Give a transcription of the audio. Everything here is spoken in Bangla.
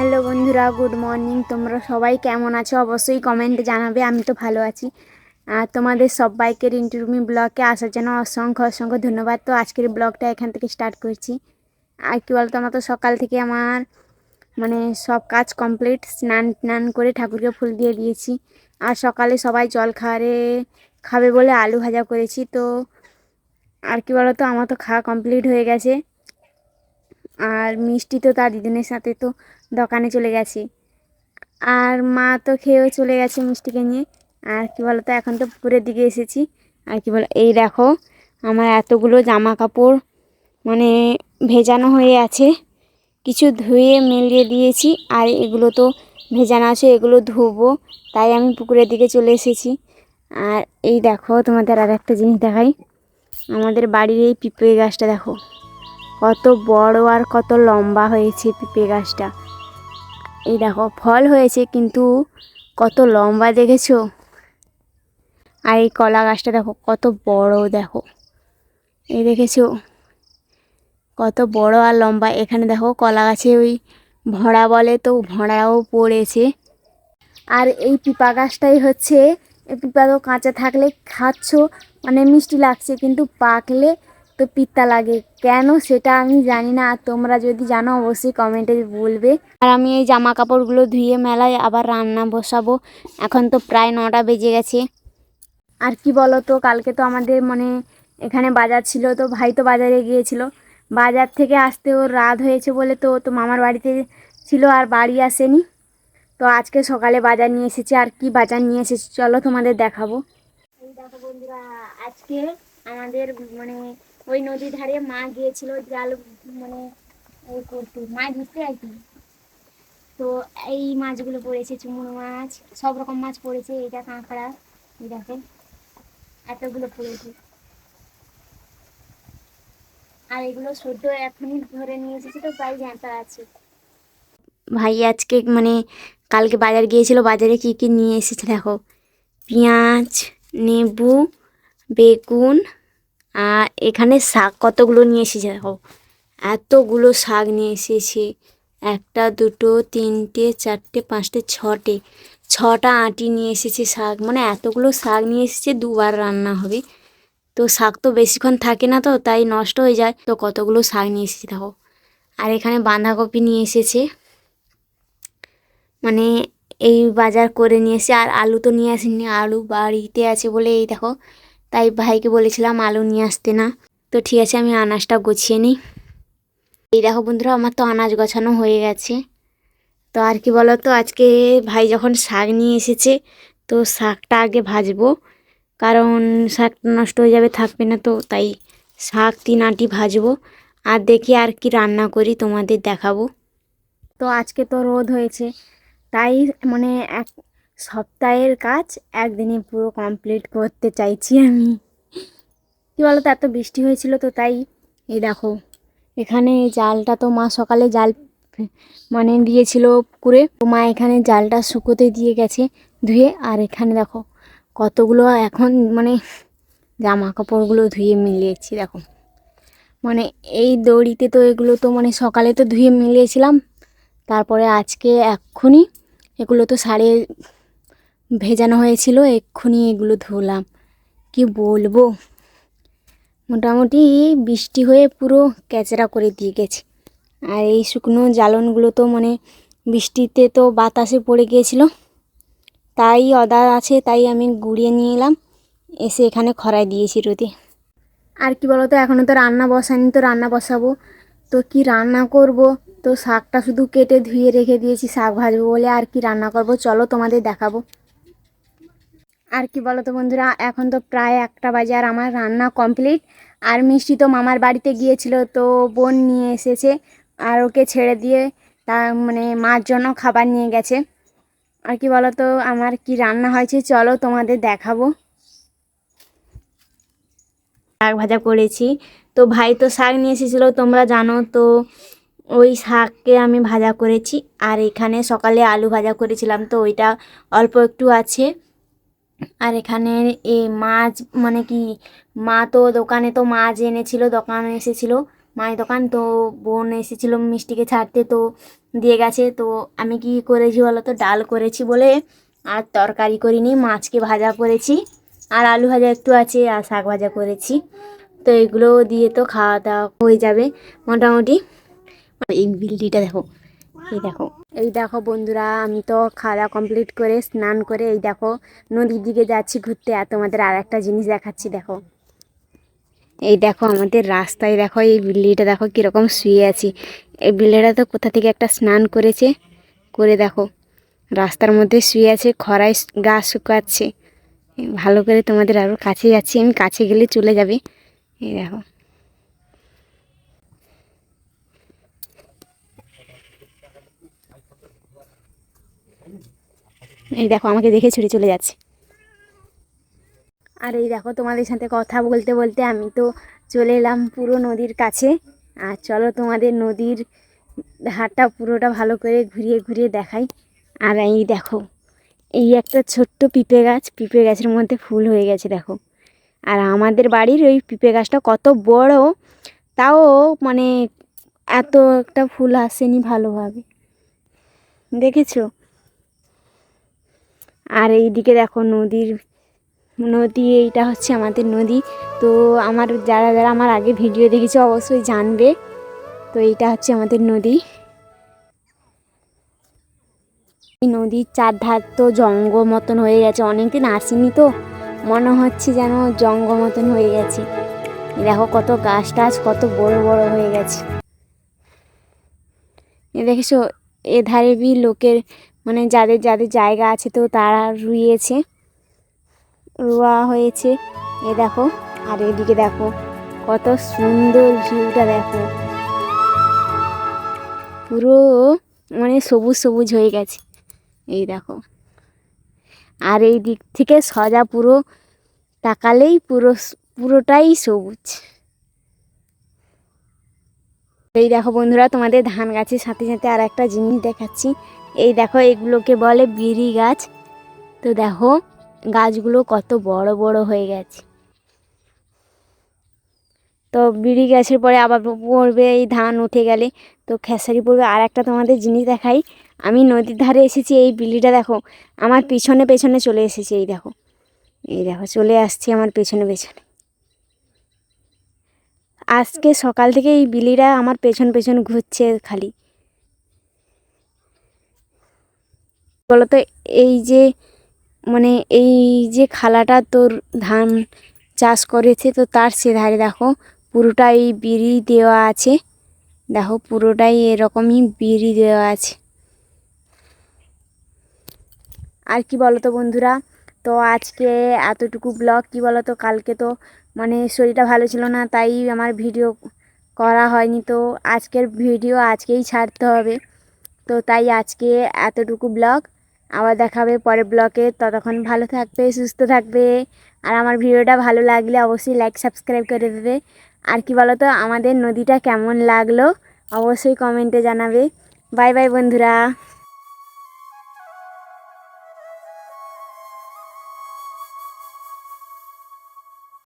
হ্যালো বন্ধুরা, গুড মর্নিং। তোমরা সবাই কেমন আছো? অবশ্যই কমেন্টে জানাবে, আমি তো ভালো আছি। আর তোমাদের সবাইকে রিন্টুরমি ব্লগে আসার জন্য অসংখ্য অসংখ্য ধন্যবাদ। তো আজকের ব্লগটা এখান থেকে স্টার্ট করছি। আর কি বলতো, আমার তো সকাল থেকে আমার মানে সব কাজ কমপ্লিট স্নান টান করে ঠাকুরকে ফুল দিয়ে দিয়েছি। আর সকালে সবাই জল খাওয়ারে খাবে বলে আলু ভাজা করেছি। তো আর কি বলতো, আমার তো খাওয়া কমপ্লিট হয়ে গেছে। আর মিষ্টি তো তার দিদিনের সাথে তো দোকানে চলে গেছে। আর মা তো খেয়েও চলে গেছে মিষ্টিকে নিয়ে। আর কি বলতো, এখন তো পুকুরের দিকে এসেছি। আর কি বলো, এই দেখো, আমার এতগুলো জামা কাপড় মানে ভেজানো হয়ে আছে। কিছু ধুয়ে মেলিয়ে দিয়েছি, আর এগুলো তো ভেজানো আছে, এগুলো ধুবো। তাই আমি পুকুরের দিকে চলে এসেছি। আর এই দেখো, তোমাদের আর একটা জিনিস দেখাই। আমাদের বাড়ির এই পিঁপড়ে গাছটা দেখো, কত বড় আর কত লম্বা হয়েছে পেঁপে গাছটা। এই দেখো, ফল হয়েছে, কিন্তু কত লম্বা দেখেছ? আর এই কলা গাছটা দেখো, কত বড় দেখো। এই দেখেছ? কত বড় আর লম্বা। এখানে দেখো, কলা গাছে ওই ভরা বলে তো ভরাও পড়েছে। আর এই পিপা গাছটাই হচ্ছে পিপা তো কাঁচা থাকলে খাচ্ছ মানে মিষ্টি লাগছে, কিন্তু পাকলে তো পিত্তা লাগে। কেন সেটা আমি জানি না, আর তোমরা যদি জানো অবশ্যই কমেন্টে বলবে। আর আমি এই জামা কাপড়গুলো ধুয়ে মেলায় আবার রান্না বসাবো। এখন তো প্রায় নটা বেজে গেছে। আর কি বলো তো কালকে তো আমাদের মানে এখানে বাজার ছিল, তো ভাই তো বাজারে গিয়েছিল। বাজার থেকে আসতে ওর রাত হয়েছে বলে তো তো মামার বাড়িতে ছিল আর বাড়ি আসেনি। তো আজকে সকালে বাজার নিয়ে এসেছি, আর কি বাজার নিয়ে এসেছি চলো তোমাদের দেখাবো। দেখো বন্ধুরা, আজকে আমাদের মানে ওই নদীর ধারে মা গিয়েছিল জাল মানে ওই করতে মাছ ধরতে আর কি। তো এই মাছগুলো পড়েছে, চুমুর মাছ, সব রকম মাছ পড়েছে এটা কাঁকড়া দেখেন এতগুলো পড়েছে। আর এগুলো সদ্য এখনই ধরে নিয়ে এসেছে, তো প্রায় জ্যাঁতা আছে। ভাই, আজকে মানে কালকে বাজার গিয়েছিল, বাজারে কি কি নিয়ে এসেছে দেখো? পেঁয়াজ নেবু বেগুন এখানে শাক কতগুলো নিয়ে এসেছি দেখো। এতগুলো শাক নিয়ে এসেছে। একটা, দুটো, তিনটে, চারটে, পাঁচটে, ছটে। ছটা আটি নিয়ে এসেছে শাক। মানে এতগুলো শাক নিয়ে এসেছে, দুবার রান্না হবে। তো শাক তো বেশিক্ষণ থাকে না তো, তাই নষ্ট হয়ে যায়। তো কতগুলো শাক নিয়ে এসেছি দেখো। আর এখানে বাঁধাকপি নিয়ে এসেছে। মানে এই বাজার করে নিয়ে এসে আর আলু তো নিয়ে আসেনি আলু বাড়িতে আছে বলে এই দেখো। তাই ভাইকে বলেছিলাম আলু নিয়ে আসতে না। তো ঠিক আছে, আমি আনাজটা গুছিয়ে নিই। এই দেখো বন্ধুরা, আমার তো আনাজ গোছানো হয়ে গেছে। তো আর কি বলো তো আজকে ভাই যখন শাক নিয়ে এসেছে, তো শাকটা আগে ভাজবো। কারণ শাকটা নষ্ট হয়ে যাবে, থাকবে না তো, তাই শাক তিন আটি ভাজবো। আর দেখি আর কি রান্না করি, তোমাদের দেখাবো। তো আজকে তো রোদ হয়েছে, তাই মানে এক সপ্তাহের কাজ একদিনে পুরো কমপ্লিট করতে চাইছি আমি। কী বলো তো এত বৃষ্টি হয়েছিল তো তাই, এই দেখো, এখানে জালটা তো মা সকালে জাল মানে দিয়েছিল তো মা এখানে জালটা শুকোতে দিয়ে গেছে ধুয়ে, আর এখানে দেখো কতগুলো এখন মানে জামা কাপড়গুলো ধুয়ে মিলিয়েছি, দেখো। মানে এই দড়িতে তো এগুলো তো মানে সকালে তো ধুয়ে মিলিয়েছিলাম, তারপরে আজকে এক্ষুনি এগুলো তো সারে ভেজানো হয়েছিল, এক্ষুনি এগুলো ধুলাম। কি বলব? মোটামুটি বৃষ্টি হয়ে পুরো ক্যাচড়া করে দিয়ে গেছে। আর এই শুকনো জ্বালনগুলো তো মানে বৃষ্টিতে তো বাতাসে পড়ে গিয়েছিল। তাই অদা আছে, তাই আমি গুঁড়িয়ে নিয়ে এলাম। এসে এখানে খরায় দিয়েছি রোদে। আর কি বলতো এখনও তো রান্না বসানি তো রান্না বসাবো। তো কি রান্না করব? তো শাকটা শুধু কেটে ধুয়ে রেখে দিয়েছি, শাক ভাজবো বলে আর কি রান্না করব? চলো তোমাদের দেখাবো। আর কি বলো তো বন্ধুরা, এখন তো প্রায় একটা বাজে আর আমার রান্না কমপ্লিট আর মিষ্টি তো মামার বাড়িতে গিয়েছিল, তো বোন নিয়ে এসেছে আর ওকে ছেড়ে দিয়ে তা মানে মার জন্য খাবার নিয়ে গেছে। আর কি বলো তো আমার কি রান্না হয়েছে চলো তোমাদের দেখাবো। শাক ভাজা করেছি। তো ভাই তো শাক নিয়ে এসেছিল, তোমরা জানো তো, ওই শাককে আমি ভাজা করেছি। আর এখানে সকালে আলু ভাজা করেছিলাম, তো ওইটা অল্প একটু আছে। আর এখানে এ মাছ মানে কি, মা তো দোকানে তো মাছ এনেছিল, দোকানে এসেছিল, মায়ের দোকান, তো বোন এসেছিল মিষ্টিকে ছাড়তে, তো দিয়ে গেছে, তো আমি কি করেছি বলো তো, ডাল করেছি বলে আর তরকারি করিনি, মাছকে ভাজা করেছি আর আলু ভাজা একটু আছে আর শাক ভাজা করেছি, তো এগুলো দিয়ে তো খাওয়া দাওয়া হয়ে যাবে মোটামুটি। এই বিলটিটা দেখো এই দেখো। এই দেখো বন্ধুরা, আমি তো খাওয়া কমপ্লিট করে, স্নান করে, এই দেখো নদীর দিকে যাচ্ছি ঘুরতে। আর তোমাদের আর একটা জিনিস দেখাচ্ছি, দেখো। এই দেখো আমাদের রাস্তায়, দেখো এই বিল্লিটা দেখো কীরকম শুয়ে আছি। এই বিল্লিটা তো কোথা থেকে একটা স্নান করেছে, করে দেখো। রাস্তার মধ্যে শুয়ে আছে, খরায় গা শুকাচ্ছে। ভালো করে তোমাদের আরও কাছে যাচ্ছি, আমি কাছে গেলে চলে যাবে। এই দেখো। এই দেখো, আমাকে দেখে ছুটে চলে যাচ্ছে। আর এই দেখো, তোমাদের সাথে কথা বলতে বলতে আমি তো চলে এলাম পুরো নদীর কাছে। আর চলো তোমাদের নদীর হাটটা পুরোটা ভালো করে ঘুরিয়ে ঘুরিয়ে দেখাই। আর এই দেখো, এই একটা ছোট্ট পিঁপে গাছ। পিঁপে গাছের মধ্যে ফুল হয়ে গেছে, দেখো। আর আমাদের বাড়ির ওই পিঁপে গাছটা কত বড়, তাও মানে এত একটা ফুল আসেনি ভালোভাবে। দেখেছ? আর এইদিকে দেখো নদীর, নদী এইটা হচ্ছে আমাদের নদী। তো আমার যারা যারা আমার আগে ভিডিও দেখেছে অবশ্যই জানবে। তো এইটা হচ্ছে আমাদের নদী। এই নদীর চারধার তো জঙ্গ মতন হয়ে গেছে। অনেকদিন আসিনি তো। মনে হচ্ছে যেন জঙ্গ মতন হয়ে গেছে। দেখো কত গাছ টাছ কত বড় বড় হয়ে গেছে। দেখেছ এধারে বি লোকের মানে যাদের যাদের জায়গা আছে তো তারা রুইয়েছে। রোয়া হয়েছে। এ দেখো, আর এদিকে দেখো, কত সুন্দর ভিউটা দেখো। পুরো মানে সবুজ সবুজ হয়ে গেছে। এই দেখো। আর এই দিক থেকে সজা পুরো, তাকালেই পুরো, পুরোটাই সবুজ। এই দেখো বন্ধুরা, তোমাদের ধান গাছের সাথে সাথে আর একটা জিনিস দেখাচ্ছি। এই দেখো, এগুলোকে বলে বিড়ি গাছ। তো দেখো, গাছগুলো কত বড় বড় হয়ে গেছে। তো বিড়ি গাছের পরে আবার পড়বে, এই ধান উঠে গেলে। তো খেসারি পড়বে আর একটা তোমাদের জিনিস দেখাই। আমি নদীর ধারে এসেছি, এই বিলিটা দেখো, আমার পিছনে পেছনে চলে এসেছে, এই দেখো। এই দেখো, চলে আসছি আমার পেছনে পেছনে। আজকে সকাল থেকে এই বিলিটা আমার পেছন পেছন ঘুরছে খালি। বলতো এই যে মানে এই যে খালাটা তোর ধান চাষ করেছে, তো তার সে ধারে দেখো পুরোটাই বিড়ি দেওয়া আছে। দেখো পুরোটাই এরকমই বিড়ি দেওয়া আছে। আর কি বলো তো বন্ধুরা তো আজকে এতটুকু ব্লগ কি বলো তো কালকে তো মানে শরীরটা ভালো ছিল না, তাই আমার ভিডিও করা হয়নি। তো আজকের ভিডিও আজকেই ছাড়তে হবে। তো তাই আজকে এতটুকু ব্লগ আবার দেখাবে পরের ব্লগে ততক্ষণ ভালো থাকবে, সুস্থ থাকবে। আর আমার ভিডিওটা ভালো লাগলে অবশ্যই লাইক সাবস্ক্রাইব করে দেবে। আর কি বলো তো আমাদের নদীটা কেমন লাগল? অবশ্যই কমেন্টে জানাবে। বাই বাই বন্ধুরা।